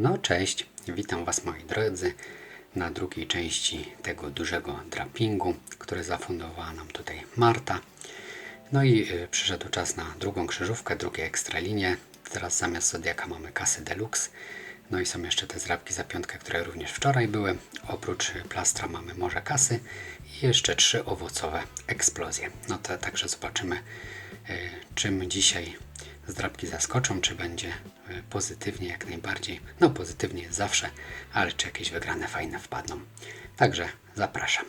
No cześć, witam Was moi drodzy na drugiej części tego dużego drapingu, który zafundowała nam tutaj Marta. No i y, przyszedł czas na drugą krzyżówkę, drugie ekstralinię. Teraz zamiast Zodiaka mamy kasy Deluxe. No i są jeszcze te zrabki za piątkę, które również wczoraj były. Oprócz plastra mamy morze kasy i jeszcze trzy owocowe eksplozje. No to także zobaczymy, y, czym dzisiaj zdrabki zaskoczą, czy będzie y, pozytywnie jak najbardziej. No pozytywnie zawsze, ale czy jakieś wygrane fajne wpadną. Także zapraszam.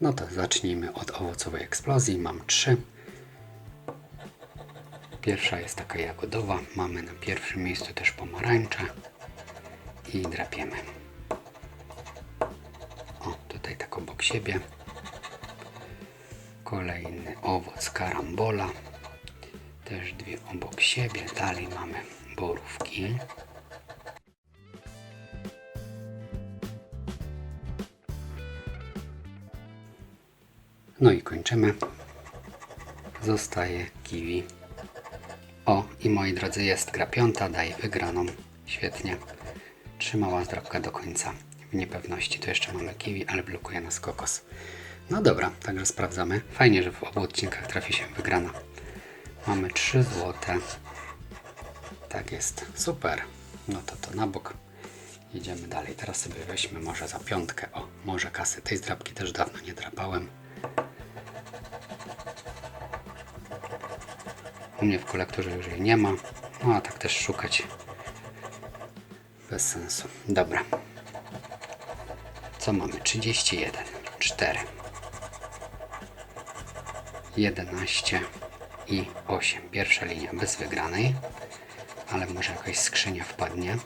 No to zacznijmy od owocowej eksplozji. Mam trzy. Pierwsza jest taka jagodowa. Mamy na pierwszym miejscu też pomarańcze i drapiemy. O, tutaj tak obok siebie. Kolejny owoc karambola. Też dwie obok siebie. Dalej mamy borówki. No i kończymy. Zostaje kiwi. O, i moi drodzy, jest gra piąta, daje wygraną. Świetnie. Trzymała zdrabka do końca. W niepewności to jeszcze mamy kiwi, ale blokuje nas kokos. No dobra, także sprawdzamy. Fajnie, że w obu odcinkach trafi się wygrana. Mamy 3 złote. Tak jest, super. No to to na bok. Jedziemy dalej. Teraz sobie weźmy może za piątkę. O, może kasy. Tej zdrabki też dawno nie drapałem. U mnie w kolektorze już jej nie ma. No a tak też szukać bez sensu. Dobra. Co mamy? 31, 4, 11 i 8. Pierwsza linia bez wygranej, ale może jakaś skrzynia wpadnie.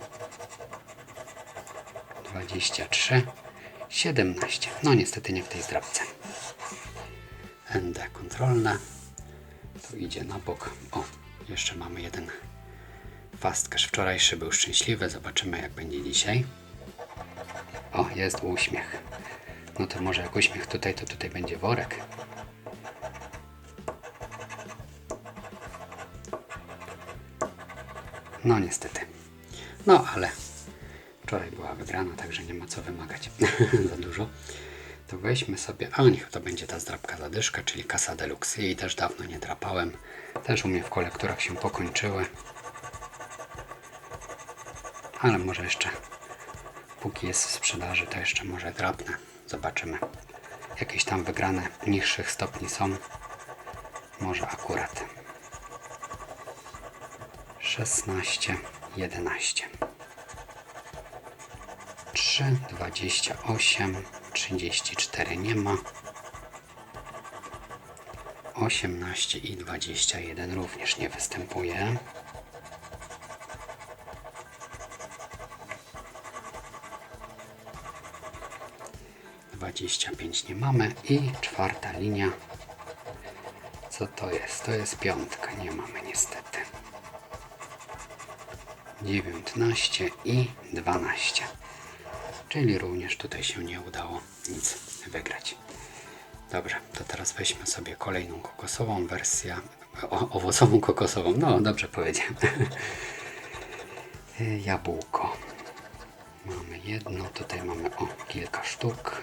23, 17. No niestety nie w tej zdrabce. ND kontrolne. Tu idzie na bok. O, jeszcze mamy jeden fast cash. Wczorajszy był szczęśliwy. Zobaczymy jak będzie dzisiaj. O, jest uśmiech. No to może jak uśmiech tutaj, to tutaj będzie worek. No niestety. No ale wczoraj była wygrana, także nie ma co wymagać za dużo. To weźmy sobie, a niech to będzie ta zdrabka zadyszka, czyli kasa deluxe. Jej też dawno nie drapałem. Też u mnie w kolekturach się pokończyły. Ale może jeszcze, póki jest w sprzedaży, to jeszcze może drapnę. Zobaczymy. Jakieś tam wygrane niższych stopni są. Może akurat. 16, 11. 3, 28, 34 nie ma. 18 i 21 również nie występuje. Dwadzieścia pięć nie mamy i czwarta linia. Co to jest? To jest piątka, nie mamy niestety. 19 i 12. Czyli również tutaj się nie udało nic wygrać. Dobrze, to teraz weźmy sobie kolejną kokosową wersję, o, owocową kokosową, no dobrze powiedziałem. Jabłko. Mamy jedno, tutaj mamy o kilka sztuk.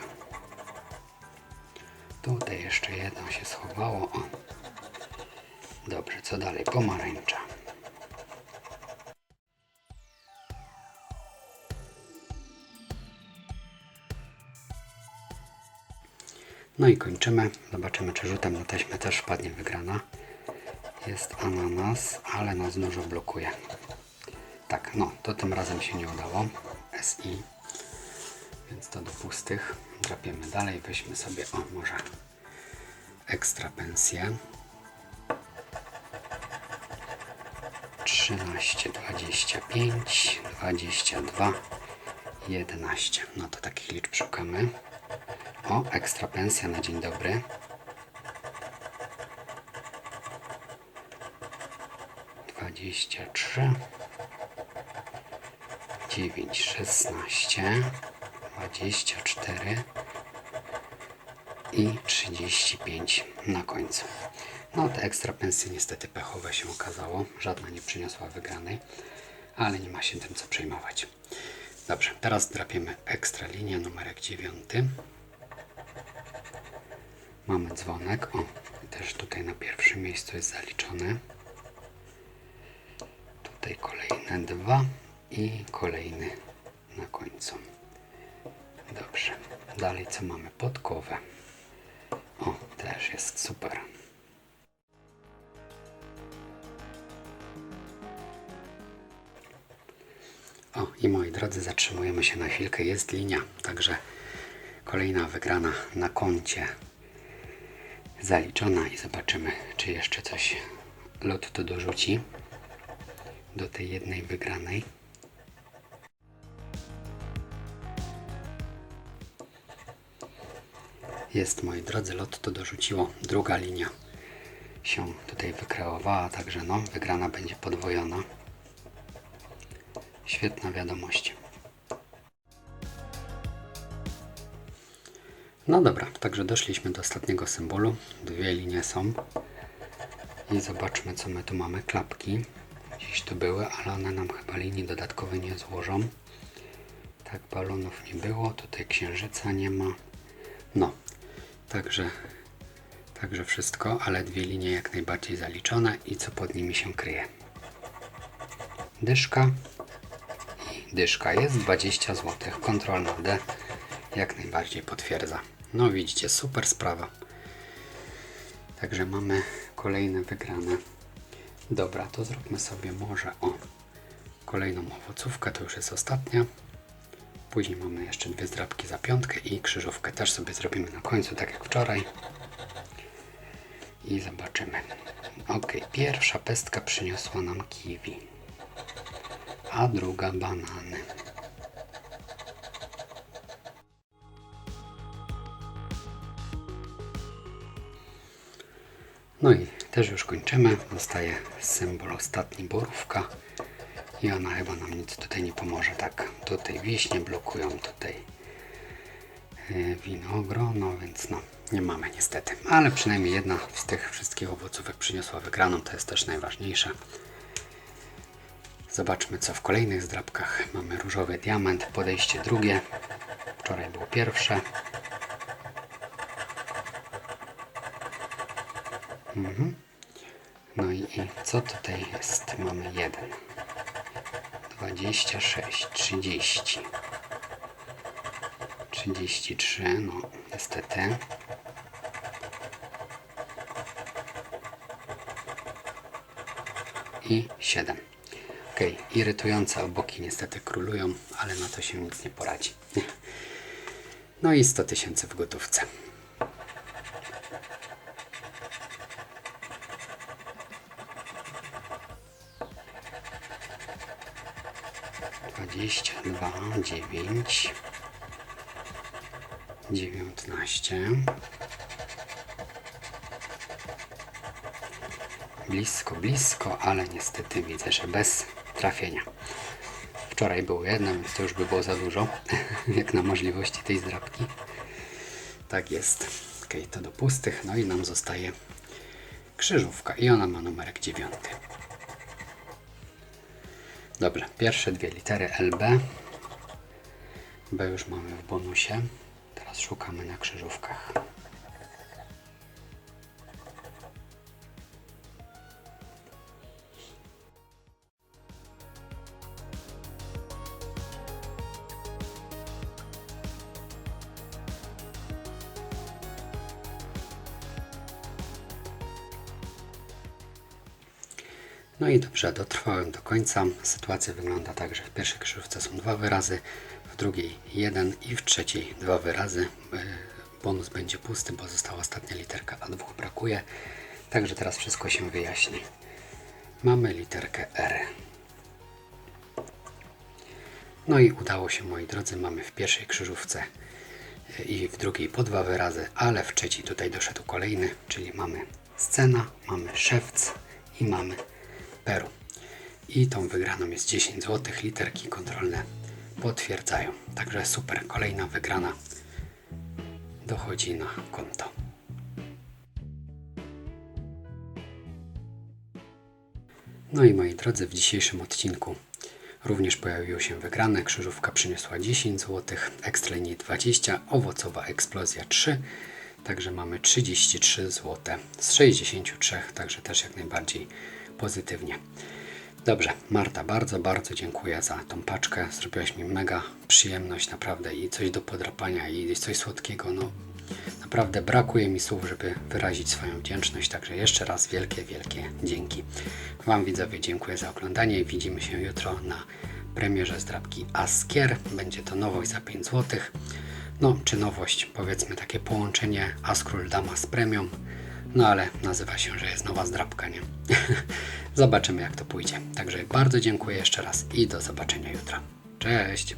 Tutaj jeszcze jedno się schowało. O. Dobrze, co dalej? Pomarańcza. No i kończymy. Zobaczymy, czy rzutem na taśmę też wpadnie wygrana. Jest ananas, ale nas dużo blokuje. Tak, no, to tym razem się nie udało. SI. Więc to do pustych. Drapiemy dalej. Weźmy sobie, o, może ekstra pensję. 13, 25, 22, 11. No to takich liczb szukamy. O, ekstra pensja na dzień dobry. Dwadzieścia trzy, dziewięć, szesnaście, dwadzieścia cztery i trzydzieści pięć na końcu. No te ekstra pensje niestety pechowe się okazało. Żadna nie przyniosła wygranej, ale nie ma się tym co przejmować. Dobrze, teraz drapiemy ekstra linię numerek 9. Mamy dzwonek. O, też tutaj na pierwszym miejscu jest zaliczony. Tutaj kolejne dwa i kolejny na końcu. Dobrze. Dalej co mamy? Podkowę. O, też jest super. O, i moi drodzy, zatrzymujemy się na chwilkę. Jest linia, także kolejna wygrana na koncie zaliczona i zobaczymy, czy jeszcze coś Lotto dorzuci do tej jednej wygranej. Jest, moi drodzy, Lotto dorzuciło. Druga linia się tutaj wykreowała, także no, wygrana będzie podwojona. Świetna wiadomość. No dobra, także doszliśmy do ostatniego symbolu. Dwie linie są. I zobaczmy, co my tu mamy. Klapki. Gdzieś tu były, ale one nam chyba linii dodatkowej nie złożą. Tak, balonów nie było. Tutaj księżyca nie ma. No, także, także wszystko, ale dwie linie jak najbardziej zaliczone. I co pod nimi się kryje? Dyszka i dyszka jest 20 zł. Kontrolna D jak najbardziej potwierdza. No widzicie, super sprawa. Także mamy kolejne wygrane. Dobra, to zróbmy sobie może o kolejną owocówkę, to już jest ostatnia. Później mamy jeszcze dwie zdrabki za piątkę i krzyżówkę też sobie zrobimy na końcu, tak jak wczoraj. I zobaczymy. Ok, pierwsza pestka przyniosła nam kiwi, a druga banany. No i też już kończymy. Zostaje symbol ostatni borówka. I ona chyba nam nic tutaj nie pomoże. Tak, tutaj wiśnie blokują, tutaj yy, winogrono, więc no, nie mamy niestety. Ale przynajmniej jedna z tych wszystkich owocówek przyniosła wygraną, to jest też najważniejsze. Zobaczmy co w kolejnych zdrabkach. Mamy różowy diament, podejście drugie. Wczoraj było pierwsze. No i, i co tutaj jest? Mamy 1, 26, 30, 33, no niestety. I 7. Ok, irytujące oboki niestety królują, ale na to się nic nie poradzi. No i 100 tysięcy w gotówce. Dwa, dziewięć, dziewiętnaście. Blisko, blisko, ale niestety widzę, że bez trafienia. Wczoraj było jedno, więc to już by było za dużo, jak na możliwości tej zdrabki. Tak jest. Ok, to do pustych. No i nam zostaje krzyżówka i ona ma numerek dziewiąty. Dobrze, pierwsze dwie litery LB. B już mamy w bonusie. Teraz szukamy na krzyżówkach. No i dobrze, dotrwałem do końca. Sytuacja wygląda tak, że w pierwszej krzyżówce są dwa wyrazy, w drugiej jeden i w trzeciej dwa wyrazy. Yy, Bonus będzie pusty, bo została ostatnia literka, a dwóch brakuje. Także teraz wszystko się wyjaśni. Mamy literkę R. No i udało się, moi drodzy, mamy w pierwszej krzyżówce yy, i w drugiej po dwa wyrazy, ale w trzeciej tutaj doszedł kolejny, czyli mamy scena, mamy szewc i mamy Peru. I tą wygraną jest 10 zł. Literki kontrolne potwierdzają. Także super. Kolejna wygrana dochodzi na konto. No i moi drodzy, w dzisiejszym odcinku również pojawiły się wygrane. Krzyżówka przyniosła 10 zł, Ekstralini 20, Owocowa Eksplozja 3, także mamy 33 zł z 63, także też jak najbardziej pozytywnie. Dobrze, Marta, bardzo, bardzo dziękuję za tą paczkę. Zrobiłaś mi mega przyjemność, naprawdę i coś do podrapania, i coś słodkiego. No, naprawdę brakuje mi słów, żeby wyrazić swoją wdzięczność. Także jeszcze raz wielkie, wielkie dzięki. Wam widzowie dziękuję za oglądanie widzimy się jutro na premierze zdrabki Askier. Będzie to nowość za 5 zł. No, czy nowość, powiedzmy takie połączenie Askról Dama z premium. No ale nazywa się, że jest nowa zdrabka, nie? Zobaczymy jak to pójdzie. Także bardzo dziękuję jeszcze raz i do zobaczenia jutro. Cześć!